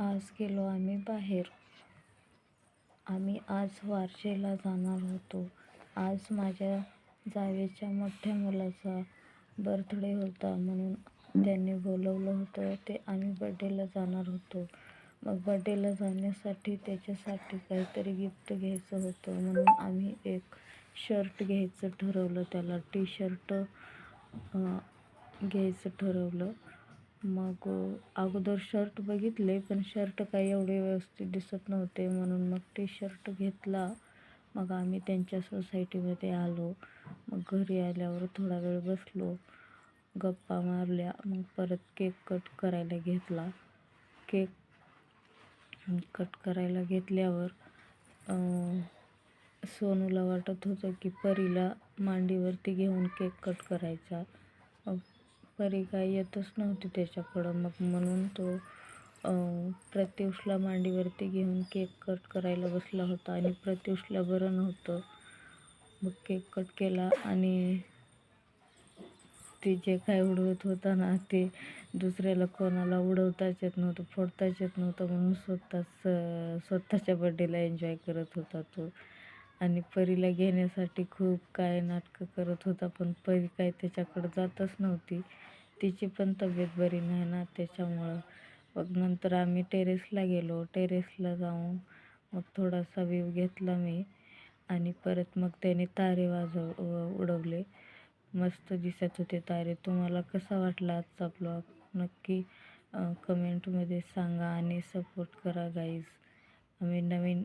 आज गेलो आम्ही बाहेर. आम्ही आज वारजेला जाणार होतो. आज माझ्या जावेच्या मोठ्या मुलाचा बर्थडे होता म्हणून त्यांनी बोलवलं होतं. ते आम्ही बड्डेला जाणार होतो. मग बड्डेला जाण्यासाठी त्याच्यासाठी काहीतरी गिफ्ट घ्यायचं होतं म्हणून आम्ही एक शर्ट घ्यायचं ठरवलं. त्याला टी शर्ट घ्यायचं ठरवलं. मग अगोदर शर्ट बघितले पण शर्ट काही एवढे व्यवस्थित दिसत नव्हते. म्हणून मग टी शर्ट घेतला. मग आम्ही त्यांच्या सोसायटीमध्ये आलो. मग घरी आल्यावर थोडा वेळ बसलो. गप्पा मारल्या. मग परत केक कट करायला घेतला. केक कट करायला घेतल्यावर सोनूला वाटत होतं की परीला मांडीवरती घेऊन केक कट करायचा. मग परी काही येतच नव्हती त्याच्याकडं. मग म्हणून तो प्रत्युषला मांडीवरती घेऊन केक कट करायला बसला होता आणि प्रत्युषला बरं नव्हतं. मग केक कट केला आणि ते जे काय उडवत होता ना ते दुसऱ्याला कोणाला उडवताच येत नव्हतं फोडताच येत नव्हतं म्हणून स्वतःच स्वतःच्या बड्डेला एन्जॉय करत होता तो. आणि परीला घेण्यासाठी खूप काय नाटकं करत होता पण परी काय त्याच्याकडं जातच नव्हती. तिची पण तब्येत बरी नाही ना त्याच्यामुळं. मग नंतर आम्ही टेरेसला गेलो. टेरेसला जाऊन मग थोडासा व्ह्यू घेतला मी आणि परत मग त्याने तारे वाजव उडवले. मस्त दिसत होते तारे. तुम्हाला कसा वाटला आजचा ब्लॉग नक्की कमेंटमध्ये सांगा आणि सपोर्ट करा गाईज आम्ही नवीन